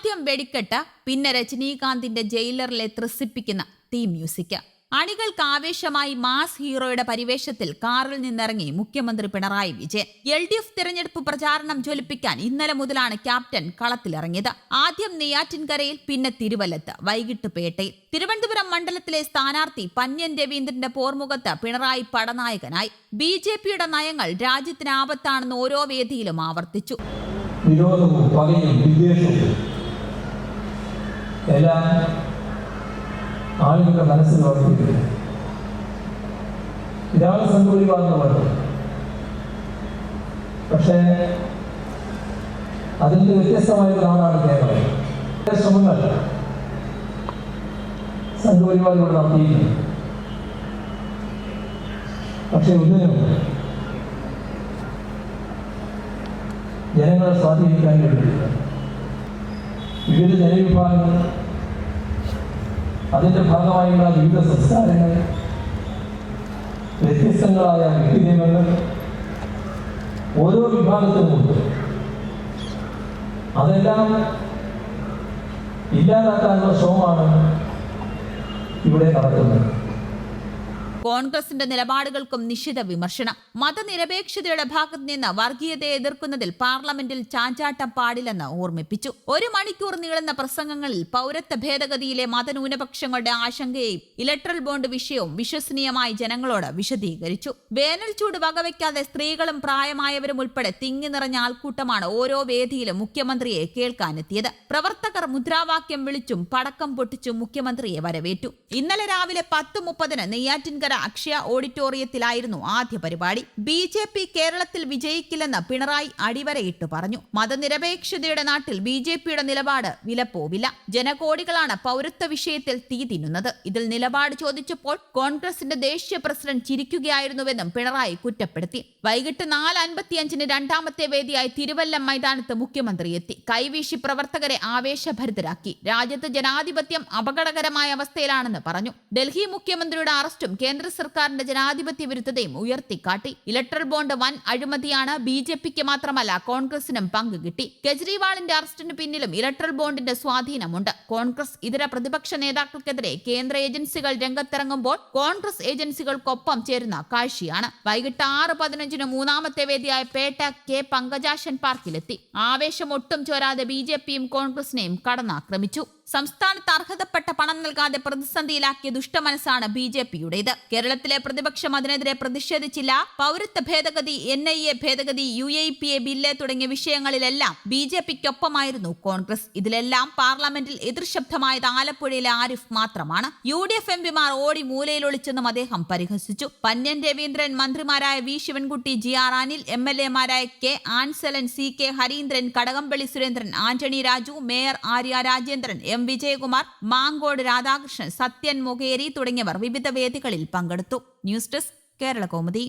ആദ്യം വെടിക്കെട്ട് പിന്നെ രജനീകാന്തിന്റെ ജയിലറിലെ ത്രസിപ്പിക്കുന്ന തീം മ്യൂസിക്. അണികൾക്ക് ആവേശമായി മാസ് ഹീറോയുടെ പരിവേഷത്തിൽ കാറിൽ നിന്നിറങ്ങി മുഖ്യമന്ത്രി Pinarayi Vijayan. L D F തിരഞ്ഞെടുപ്പ് പ്രചാരണം ജ്വലിപ്പിക്കാൻ ഇന്നലെ മുതലാണ് ക്യാപ്റ്റൻ കളത്തിലിറങ്ങിയത്. ആദ്യം നെയ്യാറ്റിൻകരയിൽ പിന്നെ തിരുവല്ലത്ത് വൈകിട്ട് പേട്ടയിൽ. തിരുവനന്തപുരം മണ്ഡലത്തിലെ സ്ഥാനാർത്ഥി പന്യൻ രവീന്ദ്രന്റെ പോർമുഖത്ത് പിണറായി പടനായകനായി. ബി ജെ പിയുടെ നയങ്ങൾ രാജ്യത്തിന് ആപത്താണെന്ന് ഓരോ വേദിയിലും ആവർത്തിച്ചു. എല്ലാം ആളുകളുടെ മനസ്സിൽ വളർത്തിയിട്ടുണ്ട് ഇതാണ് സംഘപരിവാർ എന്ന് പക്ഷേ അതിന്റെ വ്യത്യസ്തമായ ഒരു നാടാണ് കേരളം. ശ്രമങ്ങൾ സംഘപരിവാർ നടത്തിയിരുന്നു പക്ഷേ ഒന്നിനും ജനങ്ങളെ സ്വാധീനിക്കാൻ കഴിയില്ല. വിവിധ ജനവിഭാഗങ്ങൾ അതിന്റെ ഭാഗമായുള്ള വിവിധ സംസ്കാരങ്ങൾ വ്യത്യസ്തങ്ങളായ വ്യക്തിനിയമങ്ങൾ ഓരോ വിഭാഗത്തിനും അതെല്ലാം ഇല്ലാതാക്കാനുള്ള ശ്രമമാണ് ഇവിടെ നടക്കുന്നത്. കോൺഗ്രസിന്റെ നിലപാടുകൾക്കും നിശിത വിമർശനം. മതനിരപേക്ഷതയുടെ ഭാഗത്ത് നിന്ന് വർഗീയതയെ എതിർക്കുന്നതിൽ പാർലമെന്റിൽ ചാഞ്ചാട്ടം പാടില്ലെന്ന് ഓർമ്മിപ്പിച്ചു. ഒരു മണിക്കൂർ നീളുന്ന പ്രസംഗങ്ങളിൽ പൗരത്വ ഭേദഗതിയിലെ മതന്യൂനപക്ഷങ്ങളുടെ ആശങ്കയെയും ഇലക്ട്രൽ ബോണ്ട് വിഷയവും വിശ്വസനീയമായി ജനങ്ങളോട് വിശദീകരിച്ചു. വേനൽ ചൂട് വകവയ്ക്കാതെ സ്ത്രീകളും പ്രായമായവരും ഉൾപ്പെടെ തിങ്ങി നിറഞ്ഞ ആൾക്കൂട്ടമാണ് ഓരോ വേദിയിലും മുഖ്യമന്ത്രിയെ കേൾക്കാനെത്തിയത്. പ്രവർത്തകർ മുദ്രാവാക്യം വിളിച്ചും പടക്കം പൊട്ടിച്ചും മുഖ്യമന്ത്രിയെ വരവേറ്റു. ഇന്നലെ രാവിലെ പത്ത് മുപ്പതിന് നെയ്യാറ്റിൻകര അക്ഷയ ഓഡിറ്റോറിയത്തിലായിരുന്നു ആദ്യ പരിപാടി. ബി ജെ പി കേരളത്തിൽ വിജയിക്കില്ലെന്ന് പിണറായി അടിവരയിട്ട് പറഞ്ഞു. മതനിരപേക്ഷതയുടെ നാട്ടിൽ ബി ജെ പിയുടെ നിലപാട് വിലപ്പോവില്ല. ജനകോടികളാണ് പൗരത്വ വിഷയത്തിൽ തീ തിന്നുന്നത്. ഇതിൽ നിലപാട് ചോദിച്ചപ്പോൾ കോൺഗ്രസിന്റെ ദേശീയ പ്രസിഡന്റ് ചിരിക്കുകയായിരുന്നുവെന്നും പിണറായി കുറ്റപ്പെടുത്തി. വൈകിട്ട് നാല് അൻപത്തിയഞ്ചിന് രണ്ടാമത്തെ വേദിയായി തിരുവല്ലം മൈതാനത്ത് മുഖ്യമന്ത്രി എത്തി. കൈവീശി പ്രവർത്തകരെ ആവേശഭരിതരാക്കി. രാജ്യത്ത് ജനാധിപത്യം അപകടകരമായ അവസ്ഥയിലാണെന്ന് പറഞ്ഞു. ഡൽഹി മുഖ്യമന്ത്രിയുടെ അറസ്റ്റും കേന്ദ്ര സർക്കാരിന്റെ ജനാധിപത്യ വിരുദ്ധതയും ഉയർത്തിക്കാട്ടി. ഇലക്ട്രൽ ബോണ്ട് വൻ അഴിമതിയാണ് ബി ജെ പിക്ക് മാത്രമല്ല കോൺഗ്രസിനും പങ്ക് കിട്ടി. കെജ്രിവാളിന്റെ അറസ്റ്റിന് പിന്നിലും ഇലക്ട്രൽ ബോണ്ടിന്റെ സ്വാധീനമുണ്ട്. കോൺഗ്രസ് ഇതര പ്രതിപക്ഷ നേതാക്കൾക്കെതിരെ കേന്ദ്ര ഏജൻസികൾ രംഗത്തിറങ്ങുമ്പോൾ കോൺഗ്രസ് ഏജൻസികൾക്കൊപ്പം ചേരുന്ന കാഴ്ചയാണ്. വൈകിട്ട് ആറ് പതിനഞ്ചിന് മൂന്നാമത്തെ വേദിയായ പേട്ട കെ പങ്കജാശൻ പാർക്കിലെത്തി. ആവേശം ഒട്ടും ചോരാതെ ബി ജെ പിയും കോൺഗ്രസിനെയും കടന്നാക്രമിച്ചു. സംസ്ഥാനത്ത് അർഹതപ്പെട്ട പണം നൽകാതെ പ്രതിസന്ധിയിലാക്കിയ ദുഷ്ടമനസ്സാണ് ബി ജെ പിയുടേത്. കേരളത്തിലെ പ്രതിപക്ഷം അതിനെതിരെ പ്രതിഷേധിച്ചില്ല. പൗരത്വ ഭേദഗതി എൻ ഐ എ ഭേദഗതി U A P A bill തുടങ്ങിയ വിഷയങ്ങളിലെല്ലാം ബി ജെ പിക്കൊപ്പമായിരുന്നു കോൺഗ്രസ്. ഇതിലെല്ലാം പാർലമെന്റിൽ എതിർശബ്ദമായത് ആലപ്പുഴയിലെ ആരിഫ് മാത്രമാണ്. യു ഡി എഫ് എംപിമാർ ഓടി മൂലയിലൊളിച്ചെന്നും അദ്ദേഹം പരിഹസിച്ചു. പന്യൻ രവീന്ദ്രൻ മന്ത്രിമാരായ V Sivankutty G R Anil M L എമാരായ K Ansalan C K Harindran Kadakampally Surendran Antony Raju mayor Arya Rajendran M. Vijayakumar Mankode Radhakrishnan Sathyan Mokeri തുടങ്ങിയവർ വിവിധ വേദികളിൽ പങ്കെടുത്തു. News desk Kerala Kaumudi